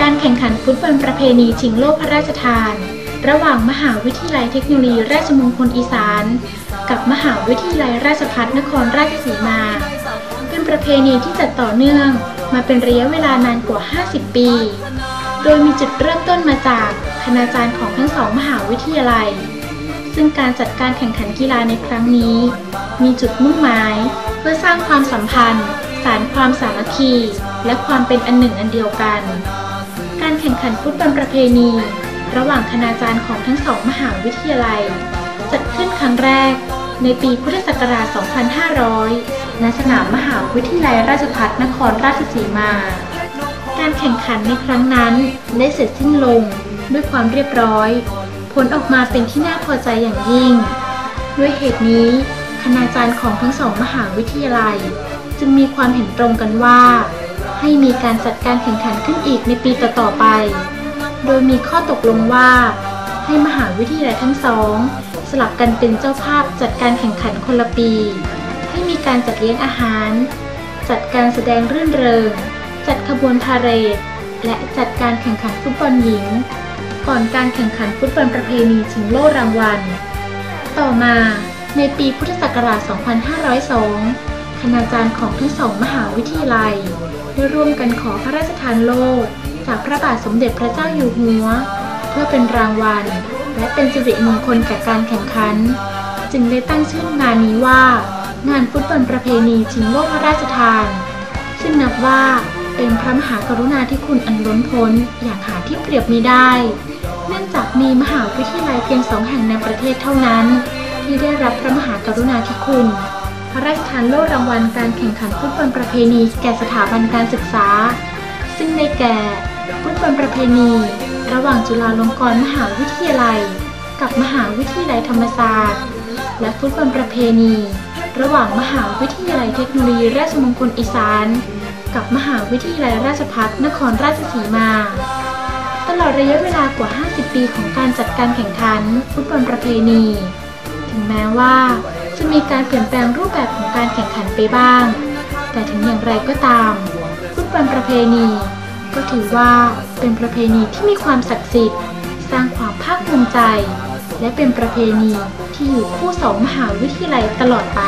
การแข่งขันฟุตบอลประเพณีชิงโลกพระราชทาน ระหว่างมหาวิทยาลัยเทคโนโลยีราชมงคลอีสาน กับมหาวิทยาลัยราชภัฏนครราชสีมา เป็นประเพณีที่จัดต่อเนื่องมาเป็นระยะเวลานานกว่า 50 ปี โดยมีจุดเริ่มต้นมาจากคณาจารย์ของทั้งสองมหาวิทยาลัย ซึ่งการจัดการแข่งขันกีฬาในครั้งนี้ มีจุดมุ่งหมาย เพื่อสร้างความสัมพันธ์ สารความสามัคคี และความเป็นอันหนึ่งอันเดียวกัน การแข่งขันฟุตบอลประเพณี ระหว่างคณาจารย์ของทั้งสองมหาวิทยาลัย จัดขึ้นครั้งแรกในปีพุทธศักราช 2500 ณ สนามมหาวิทยาลัยราชภัฏนครราชสีมา การแข่งขันในครั้งนั้นได้เสร็จสิ้นลงด้วยความเรียบร้อย ผลออกมาเป็นที่น่าพอใจอย่างยิ่ง ด้วยเหตุนี้ คณาจารย์ของทั้งสองมหาวิทยาลัย จึงมีความเห็นตรงกันว่า ให้มีการจัดการแข่งขันขึ้นอีกในปีต่อๆไป โดยมีข้อตกลงว่า ให้มหาวิทยาลัยทั้งสองสลับกันเป็นเจ้าภาพจัดการแข่งขันคนละปี ให้มีการจัดเลี้ยงอาหาร จัดการแสดงรื่นเริง จัดขบวนพาเหรด และจัดการแข่งขันฟุตบอลหญิง ก่อนการแข่งขันฟุตบอลประเพณีชิงโล่รางวัล ต่อมาในปีพุทธศักราช 2502 คณาจารย์ของทั้งสองมหาวิทยาลัย ได้ร่วมกันขอพระราชทานโล่จากพระบาทสมเด็จพระเจ้าอยู่หัว เพื่อเป็นรางวัล และเป็นสิริมงคลแก่การแข่งขัน จึงได้ตั้งชื่องานนี้ว่า งานฟุตบอลประเพณีชิงโลกพระราชทาน ซึ่งนับว่าเป็นพระมหากรุณาธิคุณอันล้นพ้นอย่างหาที่เปรียบมิได้ เนื่องจากมีมหาวิทยาลัยเพียงสองแห่งในประเทศเท่านั้น ที่ได้รับพระมหากรุณาธิคุณ พระราชทานโล่รางวัลการแข่งขันฟุตบอลประเพณีแก่สถาบันการศึกษา ซึ่งได้แก่ฟุตบอลประเพณี ระหว่างจุฬาลงกรณ์มหาวิทยาลัย กับมหาวิทยาลัยธรรมศาสตร์ และฟุตบอลประเพณี ระหว่างมหาวิทยาลัยเทคโนโลยีราชมงคลอีสาน กับมหาวิทยาลัยราชภัฏนครราชสีมา ตลอดระยะเวลากว่า 50 ปีของการจัดการแข่งขันฟุตบอลประเพณี ถึงแม้ว่า จะมีการเปลี่ยนแปลงรูปแบบของการแข่งขันไปบ้าง แต่ถึงอย่างไรก็ตาม ฟุตบอลประเพณี ก็ถือว่าเป็นประเพณีที่มีความศักดิ์สิทธิ์ สร้างความภาคภูมิใจ และเป็นประเพณีที่อยู่คู่สองมหาวิทยาลัยตลอดไป